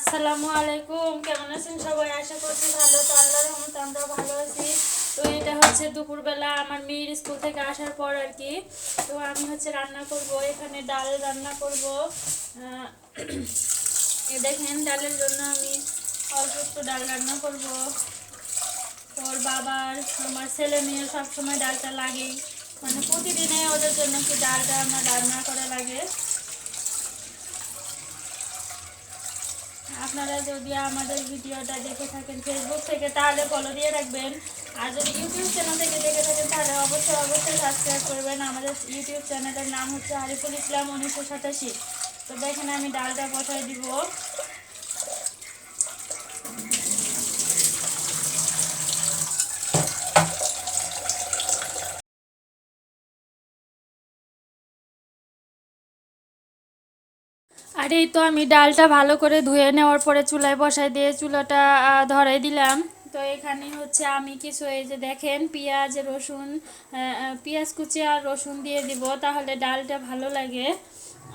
আসসালামু আলাইকুম। কেমন আছেন সবাই? আশা করছি ভালো। তো আল্লাহর রহমতে আমরা ভালো আছি। তো এটা হচ্ছে দুপুরবেলা আমার মেয়ের স্কুল থেকে আসার পর আর কি। তো আমি হচ্ছে রান্না করব। এখানে ডাল রান্না করব। দেখেন, ডালের জন্য আমি অল্প একটু ডাল রান্না করব। ওর বাবার, আমার ছেলে মেয়ে সবসময় ডালটা লাগেই। মানে প্রতিদিনে ওদের জন্য কি ডালটা আমার রান্না করা লাগে। আপনারা যদি আমাদের ভিডিওটা দেখে থাকেন ফেসবুক থেকে, তাহলে ফলো দিয়ে রাখবেন। আর যদি ইউটিউব চ্যানেল থেকে দেখে থাকেন, তাহলে অবশ্যই অবশ্যই সাবস্ক্রাইব করবেন। আমাদের ইউটিউব চ্যানেলের নাম হচ্ছে আরিফুল ইসলাম উনিশশো সাতাশি। তো দেখেন আমি ডালটা বসাই দিব। আর, এই তো আমি ডালটা ভালো করে ধুয়ে নেওয়ার পরে চুলায় বসাই দিয়ে চুলাটা ধরাই দিলাম। তো এখানে হচ্ছে আমি কিছু এই যে দেখেন, পেঁয়াজ, রসুন পেঁয়াজ কুচি আর রসুন দিয়ে দিব, তাহলে ডালটা ভালো লাগে।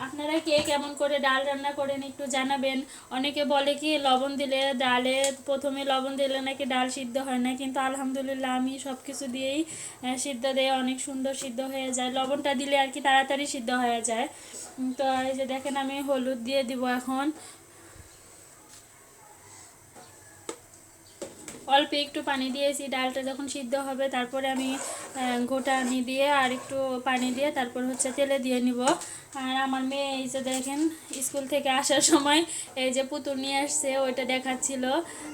আপনারা কে কেমন করে ডাল রান্না করেন একটু জানাবেন। অনেকে বলে কি, লবণ দিলে ডালে প্রথমে লবণ দিলে নাকি ডাল সিদ্ধ হয় না, কিন্তু আলহামদুলিল্লাহ আমি সব কিছু দিয়েই সিদ্ধ দিয়ে অনেক সুন্দর সিদ্ধ হয়ে যায়। লবণটা দিলে আর কি তাড়াতাড়ি সিদ্ধ হয়ে যায়। তো এই যে দেখেন আমি হলুদ দিয়ে দিব এখন। অল্প একটু পানি দিয়েছি, ডালটা যখন সিদ্ধ হবে তারপরে আমি গোটা আনি দিয়ে আর একটু পানি দিয়ে তারপর হচ্ছে তেলে দিয়ে নিব। আর আমার মেয়ে এই যে দেখেন, স্কুল থেকে আসার সময় এই যে পুতুল নিয়ে আসছে, ওইটা দেখাচ্ছিল।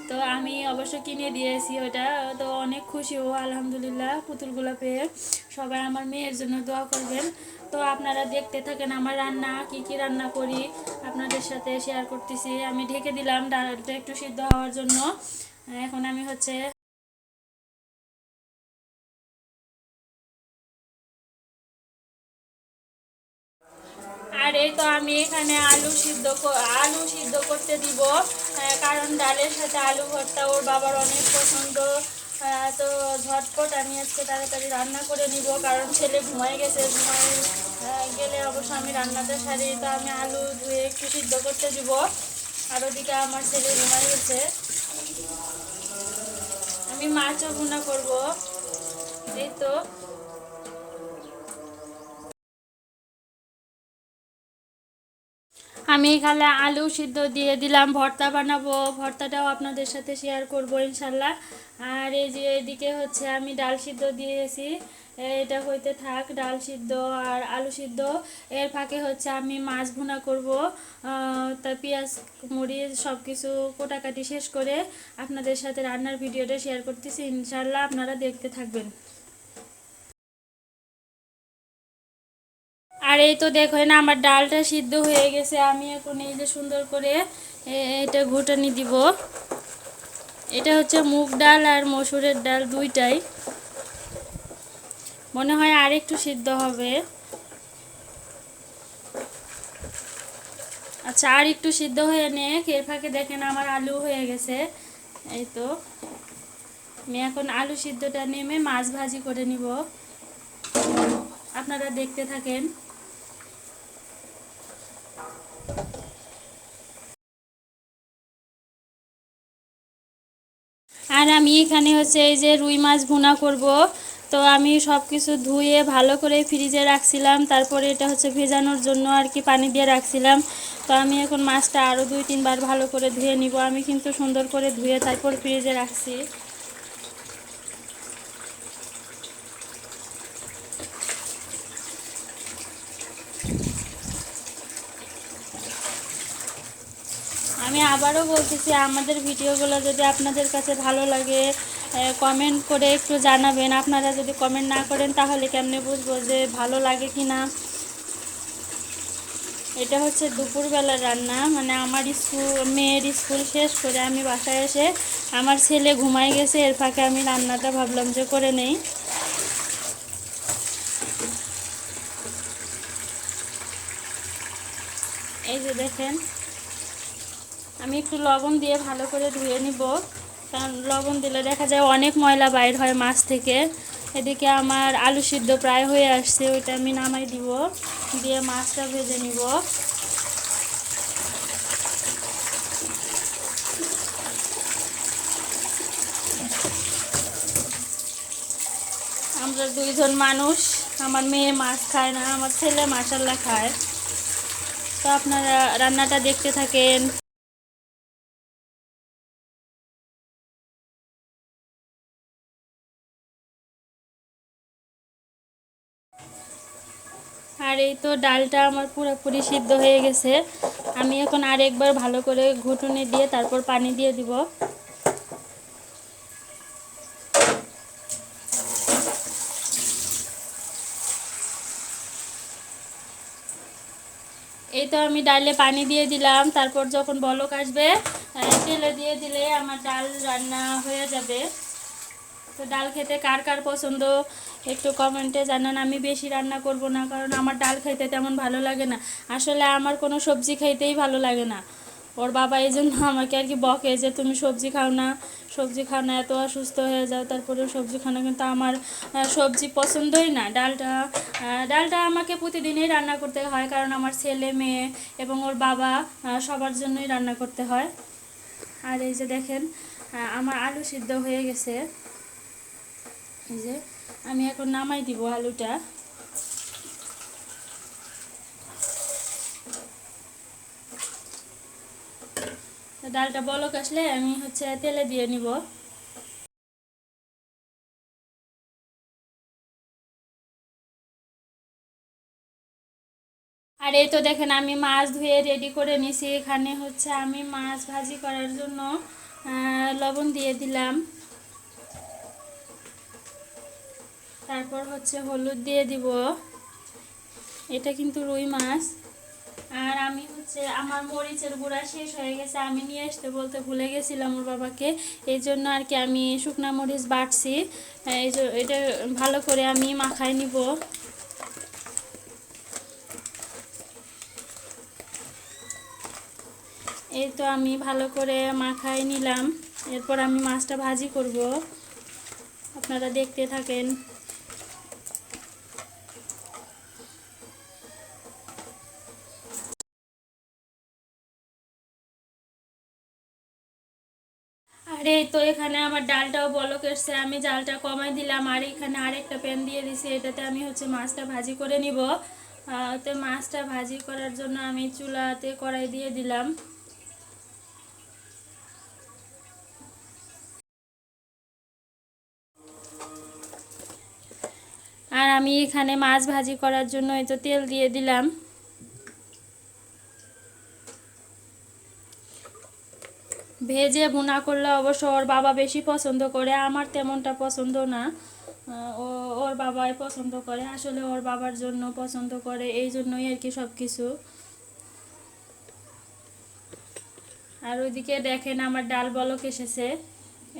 তো আমি অবশ্য কিনে দিয়েছি ওটা তো অনেক খুশি ও, আলহামদুলিল্লাহ পুতুলগুলো পেয়ে। সবাই আমার মেয়ের জন্য দোয়া করবেন। তো আপনারা দেখতে থাকেন আমার রান্না, কি কি রান্না করি, আপনাদের সাথে শেয়ার করতেছি। আমি ঢেকে দিলাম, ডালটা একটু সিদ্ধ হওয়ার জন্য। এখন আমি হচ্ছে আর এই তো আমি এখানে আলু সিদ্ধ আলু সিদ্ধ করতে দিব কারণ ডালের সাথে আলু ভর্তা ওর বাবার অনেক পছন্দ। তো ঝটপট আমি আজকে তাড়াতাড়ি রান্না করে নিব কারণ ছেলে ঘুমাই গেছে আহ, গেলে অবশ্য আমি রান্নাটা সারি তো আমি আলু ধুয়ে একটু সিদ্ধ করতে দিব। আর ওদিকে আমার ছেলে ঘুমাই গেছে। আমি মাছও ভুনা করব। এই তো। আমি এখানে আলু সিদ্ধ দিয়ে দিলাম, ভর্তা বানাবো। ভর্তাটাও আপনাদের সাথে শেয়ার করব ইনশাল্লাহ আর এই যে এদিকে হচ্ছে আমি ডাল সিদ্ধ দিয়েছি। এটা হইতে থাক ডাল সিদ্ধ আর আলু সিদ্ধ। এর ফাঁকে হচ্ছে আমি মাছ ভুনা করব। তা পেঁয়াজ মরিচ সব কিছু কোটাকাটি শেষ করে আপনাদের সাথে রান্নার ভিডিওটা শেয়ার করতেছি। ইনশাল্লাহ আপনারা দেখতে থাকবেন। আর এই তো দেখেন আমার ডালটা সিদ্ধ হয়ে গেছে। আমি এখন এই যে সুন্দর করে এটা ঘুটানি দিব। এটা হচ্ছে মুগ ডাল আর মসুরের ডাল দুইটাই। মনে হয় আর একটু সিদ্ধ হবে। আচ্ছা আর একটু সিদ্ধ হয়ে নে এর ফাঁকে দেখেন আমার আলু হয়ে গেছে। এই তো। আমি এখন আলু সিদ্ধটা নেমে মাছ ভাজি করে নিব। আপনারা দেখতে থাকেন আর আমি এখানে হচ্ছে এই যে রুই মাছ ভুনা করব। তো আমি সব কিছু ধুয়ে ভালো করে ফ্রিজে রাখছিলাম। তারপরে এটা হচ্ছে ভেজানোর জন্য আর কি পানি দিয়ে রাখছিলাম। তো আমি এখন মাছটা আরও দুই, তিনবার ভালো করে ধুয়ে নিব। আমি কিন্তু সুন্দর করে ধুয়ে তারপর ফ্রিজে রাখছি। আমি আবারও বলতেছি আমাদের ভিডিওগুলো যদি আপনাদের কাছে ভালো লাগে কমেন্ট করে একটু জানাবেন। আপনারা যদি কমেন্ট না করেন, তাহলে কেমনে বুঝব যে ভালো লাগে কি না এটা হচ্ছে দুপুরবেলার রান্না। মানে আমার স্কুল, মেয়ের স্কুল শেষ করে আমি বাসায় এসে আমার ছেলে ঘুমাই গেছে, এর ফাঁকে আমি রান্নাটা ভাবলাম যে করে নেই। এই যে দেখেন আমি একটু লবণ দিয়ে ভালো করে ধুয়ে নিব। কারণ লবণ দিলে দেখা যায় অনেক ময়লা বাইর হয় মাছ থেকে। এদিকে আমার আলু সিদ্ধ প্রায় হয়ে আসছে, ওইটা আমি নামাই দিব, দিয়ে মাছটা ভেজে নিব। আমরা দুইজন মানুষ, আমার মেয়ে মাছ খায় না, আমার ছেলে মাসাল্লা খায়। তো আপনারা রান্নাটা দেখতে থাকেন। এই তো ডালটা আমার পুরোপুরি সিদ্ধ হয়ে গেছে। আমি এখন আরেকবার ভালো করে ঘুটুনি দিয়ে তারপর পানি দিয়ে দিব। এই তো আমি ডালে পানি দিয়ে দিলাম। তারপর যখন বলক আসবে তেলে দিয়ে দিলে আমার ডাল রান্না হয়ে যাবে। তো ডাল খেতে কার কার পছন্দ? একটু কমেন্টে জানান। আমি বেশি রান্না করব না, কারণ আমার ডাল খাইতে তেমন ভালো লাগে না। আসলে আমার কোনো সবজি খাইতেই ভালো লাগে না। ওর বাবা এই জন্য আমাকে আর কি বকে যে, তুমি সবজি খাও না। সবজি খাও না, এত অসুস্থ হয়ে যাও। তারপরেও সবজি খাও না। কিন্তু আমার সবজি পছন্দই না। ডালটা ডালটা আমাকে প্রতিদিনই রান্না করতে হয়, কারণ আমার ছেলে, মেয়ে এবং ওর বাবা সবার জন্যই রান্না করতে হয়। আর এই যে দেখেন আমার আলু সিদ্ধ হয়ে গেছে। যে, আমি এখন নামাই দিব আলুটা। ডালটা বলক আসলে আমি হচ্ছে তেলে দিয়ে নিব। আর এই তো দেখেন আমি মাছ ধুয়ে রেডি করে নিছি। এখানে হচ্ছে আমি মাছ ভাজি করার জন্য লবণ দিয়ে দিলাম। তারপর হচ্ছে হলুদ দিয়ে দিব। এটা কিন্তু রুই মাছ। আর আমি হচ্ছে, আমার মরিচের গুঁড়া শেষ হয়ে গেছে, আমি নিয়ে আসতে বলতে ভুলে গেছিলাম ওর বাবাকে। এই জন্য আর কি আমি শুকনা মরিচ বাটছি। এই এটা ভালো করে আমি মাখায় নিব। এই তো আমি ভালো করে মাখায় নিলাম। এরপর আমি মাছটা ভাজি করব। আপনারা দেখতে থাকেন। তো এখানে আমার ডালটাও বলক এসছে, আমি জালটা কমাই দিলাম, আর এখানে আরেকটা প্যান দিয়ে দিছি, এটাতে আমি হচ্ছে মাছটা ভাজি করে নিব। তো মাছটা ভাজি করার জন্য আমি চুলাতে কড়াই দিয়ে দিলাম। আর আমি এখানে মাছ ভাজি করার জন্য এই তো তেল দিয়ে দিলাম। ভেজে ভুনা করলে অবশ্য ওর বাবা বেশি পছন্দ করে, আমার তেমনটা পছন্দ না। ও, ওর বাবাই পছন্দ করে, আসলে ওর বাবার জন্য পছন্দ করে, এই জন্যই আর কি সব কিছু আর ওইদিকে দেখেন আমার ডাল বলক এসেছে,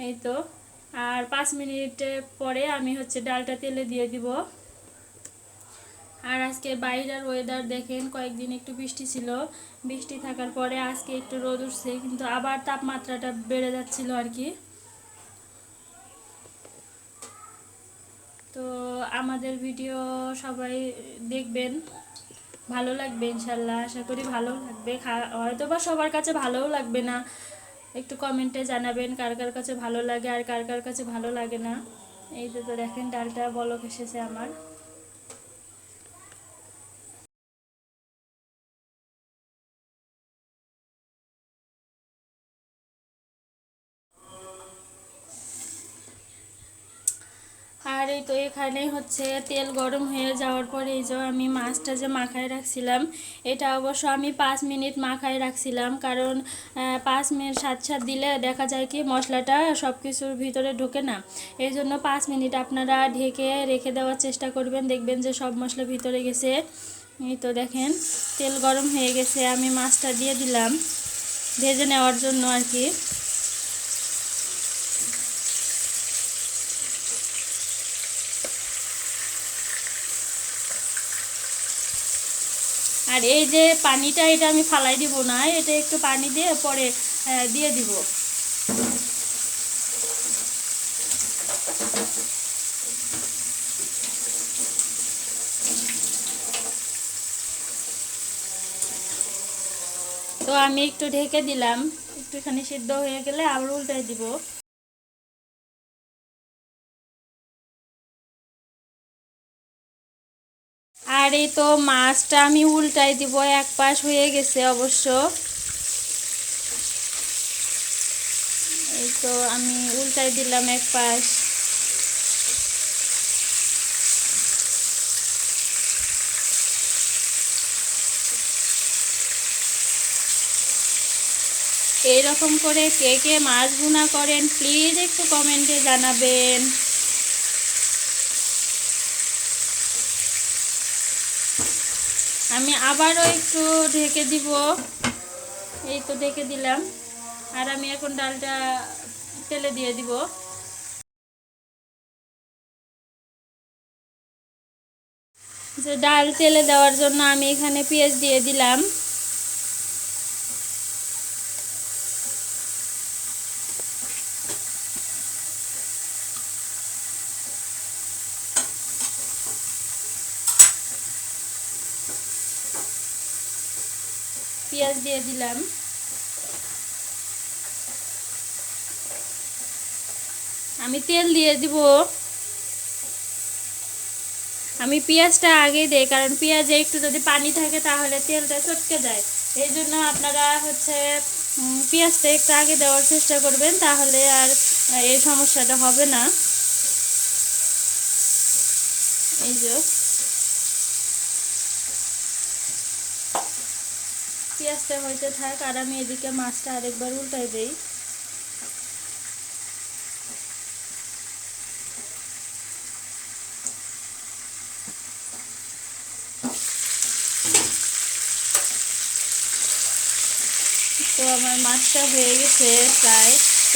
এই তো। আর পাঁচ মিনিট পরে আমি হচ্ছে ডালটা তেলে দিয়ে দিব। আর আজকে বাইরের ওয়েদার দেখেন, কয়েকদিন একটু বৃষ্টি ছিল। বৃষ্টি থাকার পরে আজকে একটু রোদ উঠছে, কিন্তু আবার তাপমাত্রাটা বেড়ে যাচ্ছিল আর কি। তো আমাদের ভিডিও সবাই দেখবেন, ভালো লাগবে ইনশাল্লাহ, আশা করি ভালো লাগবে। হয়তো বা সবার কাছে ভালোও লাগবে না, একটু কমেন্টে জানাবেন কার কার কাছে ভালো লাগে আর কার কার কাছে ভালো লাগে না। এই তো দেখেন, ডালটা বলক এসেছে আমার। এই তো এখানে হচ্ছে তেল গরম হয়ে যাওয়ার পরে এই যে আমি মাছটা যে মাখায় রাখছিলাম, এটা অবশ্য আমি পাঁচ মিনিট মাখায় রাখছিলাম। কারণ পাঁচ মিনিট সাত সাত দিলে দেখা যায় কি মশলাটা সব কিছুর ভিতরে ঢোকে না। এই জন্য পাঁচ মিনিট আপনারা ঢেকে রেখে দেওয়ার চেষ্টা করবেন, দেখবেন যে সব মশলা ভিতরে গেছে। এই তো দেখেন, তেল গরম হয়ে গেছে, আমি মাছটা দিয়ে দিলাম ভেজে নেওয়ার জন্য আর কি। আর এই যে পানিটা, এটা আমি ফালাই দিব না, এটা একটু পানি দিয়ে পরে দিয়ে দিব। তো আমি একটু ঢেকে দিলাম, একটুখানি সিদ্ধ হয়ে গেলে আবার উল্টাই দিব। এই তো মাছটা আমি উল্টাই দিব, এক পাশ হয়ে গেছে অবশ্য। এই তো আমি উল্টাই দিলাম এক পাশ। এইরকম করে কে কে মাছ ভুনা করেন প্লিজ একটু কমেন্টে জানাবেন। আমি আবারও একটু ঢেকে দিব। এই তো ঢেকে দিলাম। আর আমি এখন ডালটা তেলে দিয়ে দিব। যে ডাল তেলে দেওয়ার জন্য আমি এখানে পেঁয়াজ দিয়ে দিলাম। পেঁয়াজ দিয়ে দিলাম। আমি তেল দিয়ে দিব। আমি পেঁয়াজটা আগে দিই, কারণ পেঁয়াজে একটু যদি পানি থাকে তাহলে তেলটা চটকে যায়। এই জন্য আপনারা হচ্ছে পেঁয়াজটা একটু আগে দেওয়ার চেষ্টা করবেন, তাহলে আর এই সমস্যাটা হবে না। এই যে পেঁয়াজটা হইতে থাক, আর আমি এদিকে মাছটা আরেকবার উল্টাই দেই। তো আমার মাছটা হয়ে গেছে প্রায়।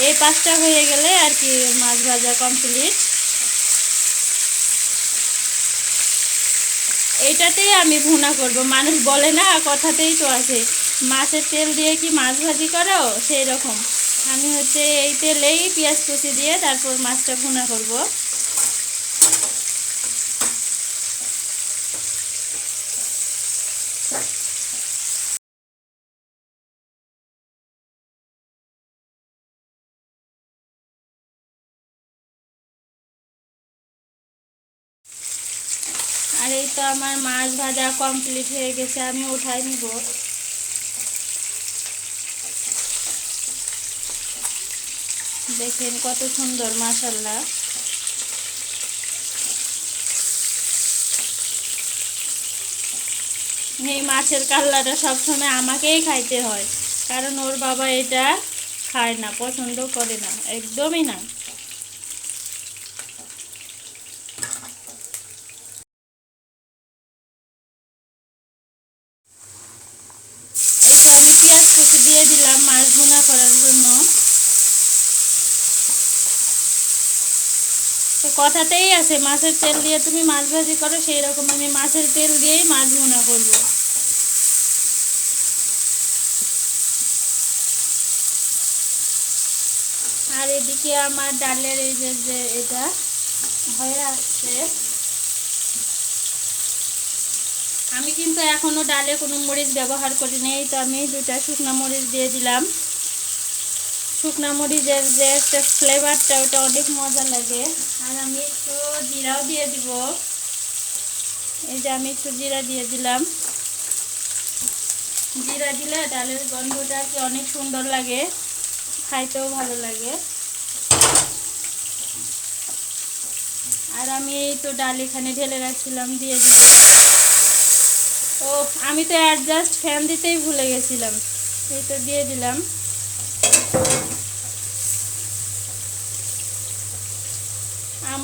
এই পাঁচটা হয়ে গেলে আর কি মাছ ভাজা কমপ্লিট। এইটাতেই আমি ভুনা করব, মানুষ বলে না, কথাতেই তো আছে। মাছের তেল দিয়ে কি মাছ ভাজি করো? সেই রকম। আমি হচ্ছে এই তেলেই পেঁয়াজ কুচি দিয়ে তারপর মাছটা ভুনা করব। আর এই তো আমার মাছ ভাজা কমপ্লিট হয়ে গেছে, আমি উঠাই নিব। দেখেন কত সুন্দর মাসাল্লা এই মাছের কাল্লাটা সবসময় আমাকেই খাইতে হয়, কারণ ওর বাবা এটা খায় না, পছন্দ করে না, একদমই না এই তো আমি পেঁয়াজ কুচি দিয়ে দিলাম মাছ ভুনা করার জন্য তো কথাতেই আছে, মাছের তেল দিয়ে তুমি মাছ ভাজি করো, সেই রকম আমি মাছের তেল দিয়েই মাছ ভুনা করব। আর এদিকে আমার ডালের এই যে যে এটা হয়ে আসছে। আমি কিন্তু এখনও ডালে কোনো মরিচ ব্যবহার করি নাই তো আমি দুটা শুকনো মরিচ দিয়ে দিলাম। শুকনো মরিচের যে একটা ফ্লেভারটা ওটা অনেক মজা লাগে। আর আমি একটু জিরাও দিয়ে দিব। এই যে আমি একটু জিরা দিয়ে দিলাম। জিরা দিলে ডালের গন্ধটা কি অনেক সুন্দর লাগে। খাইতেও ভালো লাগে। আর আমি এই তো ডাল এখানে ঢেলে রাখছিলাম, দিয়ে দিলাম। ও, আমি তো অ্যাডজাস্ট ফ্যান দিতেই ভুলে গেছিলাম। এই তো দিয়ে দিলাম।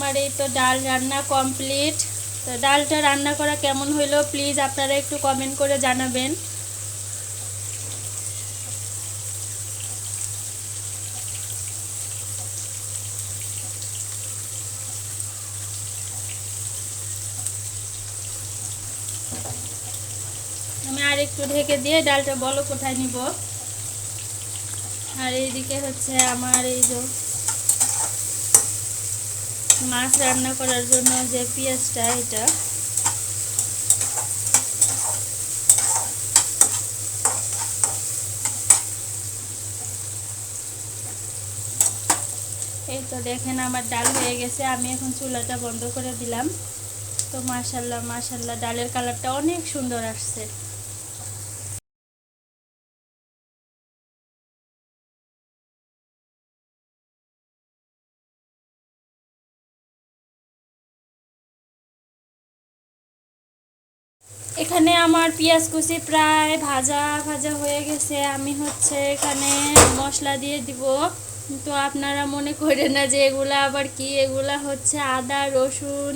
আমার এই তো ডাল রান্না কমপ্লিট। তো ডালটা রান্না করা কেমন হইল প্লিজ আপনারা একটু কমেন্ট করে জানাবেন। আমি আর একটু ঢেকে দিয়ে ডালটা বলো কোথায় নিব। আর এইদিকে হচ্ছে আমার এই যে মাছ রান্না করার জন্য যে পেঁয়াজটা, এটা। এই তো দেখেন আমার ডাল হয়ে গেছে, আমি এখন চুলাটা বন্ধ করে দিলাম। তো মাশাল্লাহ মাশাল্লাহ, ডালের কালারটা অনেক সুন্দর আসছে। এখানে আমার পেঁয়াজ কুচি প্রায় ভাজা ভাজা হয়ে গেছে। আমি হচ্ছে এখানে মশলা দিয়ে দিব। তো আপনারা মনে করেন না যে এগুলা আবার কি? এগুলা হচ্ছে আদা, রসুন,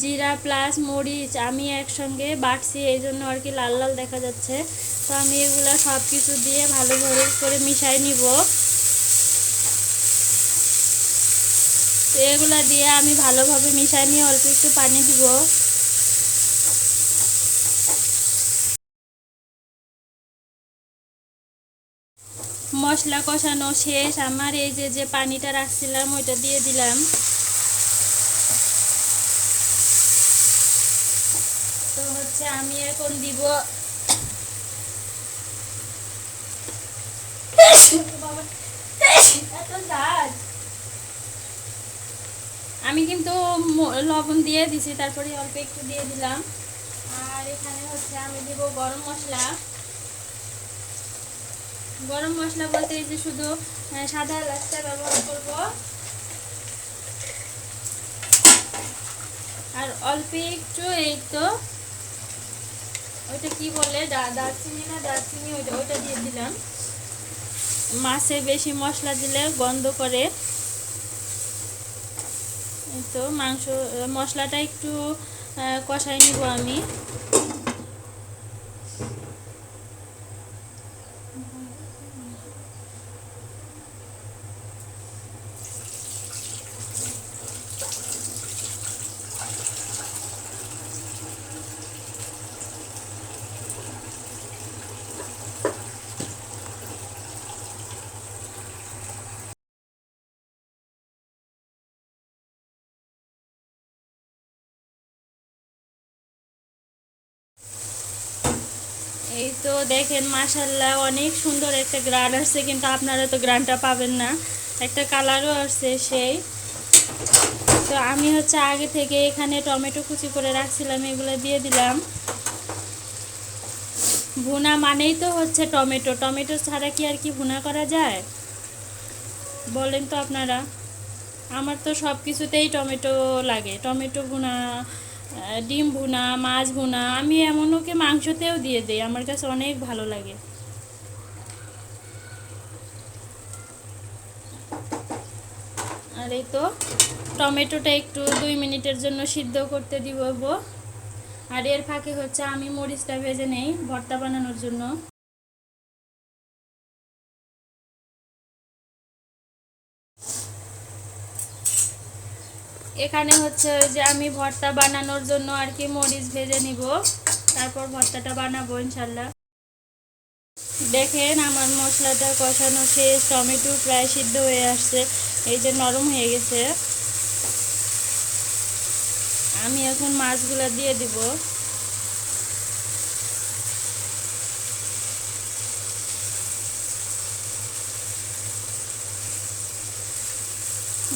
জিরা প্লাস মরিচ আমি একসঙ্গে বাটছি। এই জন্য আর কি লাল লাল দেখা যাচ্ছে। তো আমি এগুলা সব কিছু দিয়ে ভালোভাবে করে মিশাই নিব। তো এগুলা দিয়ে আমি ভালোভাবে মিশাই নিয়ে অল্প একটু পানি দিব। মশলা কষানো শেষ। আমার এই যে যে পানিটা রাখছিলাম, ওইটা দিয়ে দিলাম। তো হচ্ছে আমি এখন দিব। আমি কিন্তু লবণ দিয়ে দিছি, তারপরে অল্প একটু দিয়ে দিলাম। আর এখানে হচ্ছে আমি দিব গরম মশলা। গরম মশলা বলতে যে শুধু সাদা এলাচটা ব্যবহার করব। আর অল্প একটু এই তো, ওইটা কি বলে? দারচিনি না, দারচিনি ওইটা ওইটা দিয়ে দিলাম। মাছে বেশি মশলা দিলে গন্ধ করে। তো মাংস, মশলাটা একটু কষাই নিব আমি। এই তো দেখেন মাশাল্লাহ অনেক সুন্দর একটা গ্রান আসছে, কিন্তু আপনারা তো গ্রানটা পাবেন না। একটা কালারও আসছে সেই। তো আমি হচ্ছে আগে থেকে এখানে টমেটো কুচি করে রাখছিলাম, এগুলো দিয়ে দিলাম। ভুনা মানেই তো হচ্ছে টমেটো। টমেটো ছাড়া কি আর কি ভুনা করা যায়? বলেন তো আপনারা। আমার তো সব কিছুতেই টমেটো লাগে। টমেটো ভুনা ডিম ভুনা, মাছ ভুনা, আমি এমন ওকে মাংসতেও দিয়ে দিই, আমার কাছে অনেক ভালো লাগে। আর এই তো, টমেটোটা একটু দুই মিনিটের জন্য সিদ্ধ করতে দিব আর এর ফাঁকে হচ্ছে আমি মরিচটা ভেজে নেই, ভর্তা বানানোর জন্য। এখানে হচ্ছে ওই যে আমি ভর্তা বানানোর জন্য আর কি মরিচ ভেজে নিব। তারপর ভর্তাটা বানাবো ইনশাল্লাহ। দেখেন আমার মশলাটা কষানো শেষ, টমেটো প্রায় সিদ্ধ হয়ে আসছে, এই যে নরম হয়ে গেছে। আমি এখন মাছগুলো দিয়ে দিব।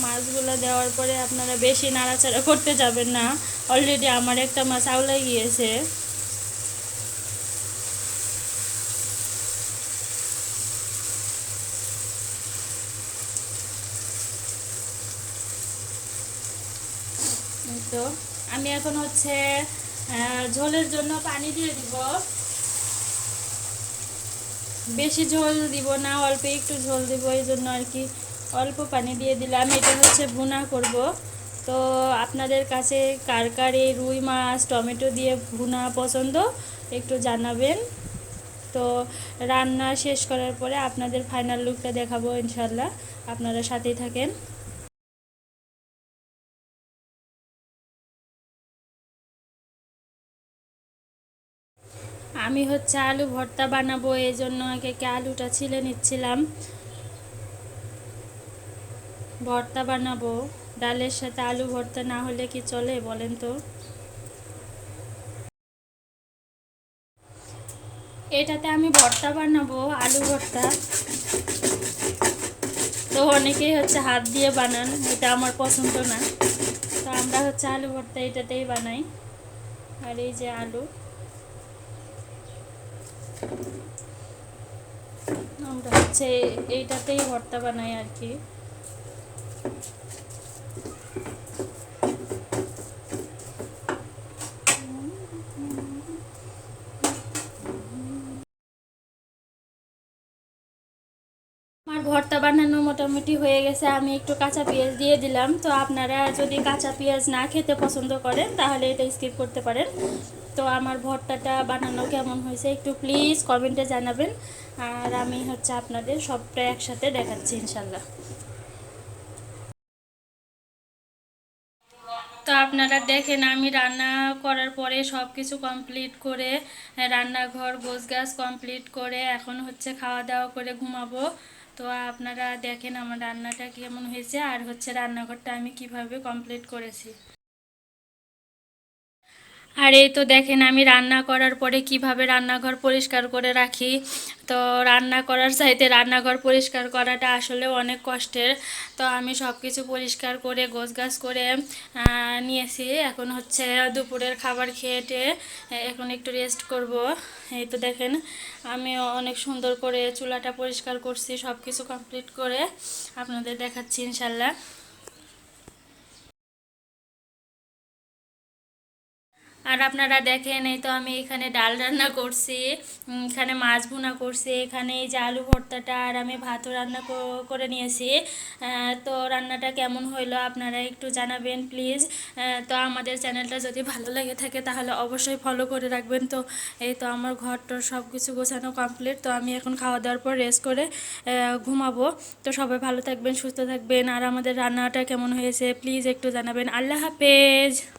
মাছগুলো দেওয়ার পরে আপনারা বেশি নাড়াচাড়া করতে যাবেন না। অলরেডি আমার একটা মাছ আউলাই গিয়েছে। তো, আমি এখন হচ্ছে ঝোলের জন্য পানি দিয়ে দিব। বেশি ঝোল দিব না, অল্প একটু ঝোল দিব, এই জন্য আর কি। অল্প পানি দিয়ে দিলাম। এটা হচ্ছে ভুনা করব। তো আপনাদের কাছে কার কার এই রুই মাছ, টমেটো দিয়ে ভুনা পছন্দ একটু জানাবেন। তো রান্না শেষ করার পরে আপনাদের ফাইনাল লুকটা দেখাবো ইনশাল্লাহ আপনারা সাথেই থাকেন। আমি হচ্ছে আলু ভর্তা বানাবো এই জন্য আগে আলুটা ছিলে নিচ্ছিলাম। ভর্তা বানাবো, ডালের সাথে আলু ভর্তা না হলে কি চলে বলেন তো? এটাতে আমি ভর্তা বানাবো, আলু ভর্তা। তো অনেকেই হচ্ছে হাত দিয়ে বানান, এটা আমার পছন্দ না। তো আমরা হচ্ছে আলু ভর্তা এটাতেই বানাই, আর এই যে আলু। আমরা হচ্ছে এইটাতেই ভর্তা বানাই আর কি। ভর্তা বানানো মোটামুটি হয়ে গেছে, আমি একটু কাঁচা পেঁয়াজ দিয়ে দিলাম। তো আপনারা যদি কাঁচা পেঁয়াজ না খেতে পছন্দ করেন, তাহলে এটা স্কিপ করতে পারেন। তো আমার ভর্তাটা বানানো কেমন হয়েছে একটু প্লিজ কমেন্টে জানাবেন। আর আমি হচ্ছে আপনাদের সবটা একসাথে দেখাচ্ছি, ইনশাল্লাহ। আপনারা দেখেন, আমি রান্না করার পরে সব কিছু কমপ্লিট করে, রান্নাঘর গোছ গাছ কমপ্লিট করে, এখন হচ্ছে খাওয়া দাওয়া করে ঘুমাবো। তো আপনারা দেখেন আমার রান্নাটা কেমন হয়েছে, আর হচ্ছে রান্নাঘরটা আমি কীভাবে কমপ্লিট করেছি। আর এই তো দেখেন, আমি রান্না করার পরে কীভাবে রান্নাঘর পরিষ্কার করে রাখি? তো রান্না করার চাইতে রান্নাঘর পরিষ্কার করাটা আসলে অনেক কষ্টের। তো আমি সব কিছু পরিষ্কার করে, গোছগাছ করে নিয়েছি। এখন হচ্ছে দুপুরের খাবার খেয়ে টেয়ে এখন একটু রেস্ট করব। এই তো দেখেন আমি অনেক সুন্দর করে চুলাটা পরিষ্কার করছি সব কিছু কমপ্লিট করে। আপনাদের দেখাচ্ছি ইনশাল্লাহ। আর আপনারা দেখেন, এই তো আমি এখানে ডাল রান্না করছি এখানে মাছ ভুনা করছি, এখানে এই যে আলু ভর্তাটা আর আমি ভাতও রান্না করে নিয়েছি। তো রান্নাটা কেমন হইল আপনারা একটু জানাবেন, প্লিজ। তো আমাদের চ্যানেলটা যদি ভালো লেগে থাকে তাহলে অবশ্যই ফলো করে রাখবেন। তো এই তো আমার ঘরটার সব কিছু গোছানো কমপ্লিট তো আমি এখন খাওয়া দাওয়ার পর রেস্ট করে ঘুমাবো। তো সবাই ভালো থাকবেন, সুস্থ থাকবেন। আর আমাদের রান্নাটা কেমন হয়েছে, প্লিজ একটু জানাবেন। আল্লাহ হাফেজ!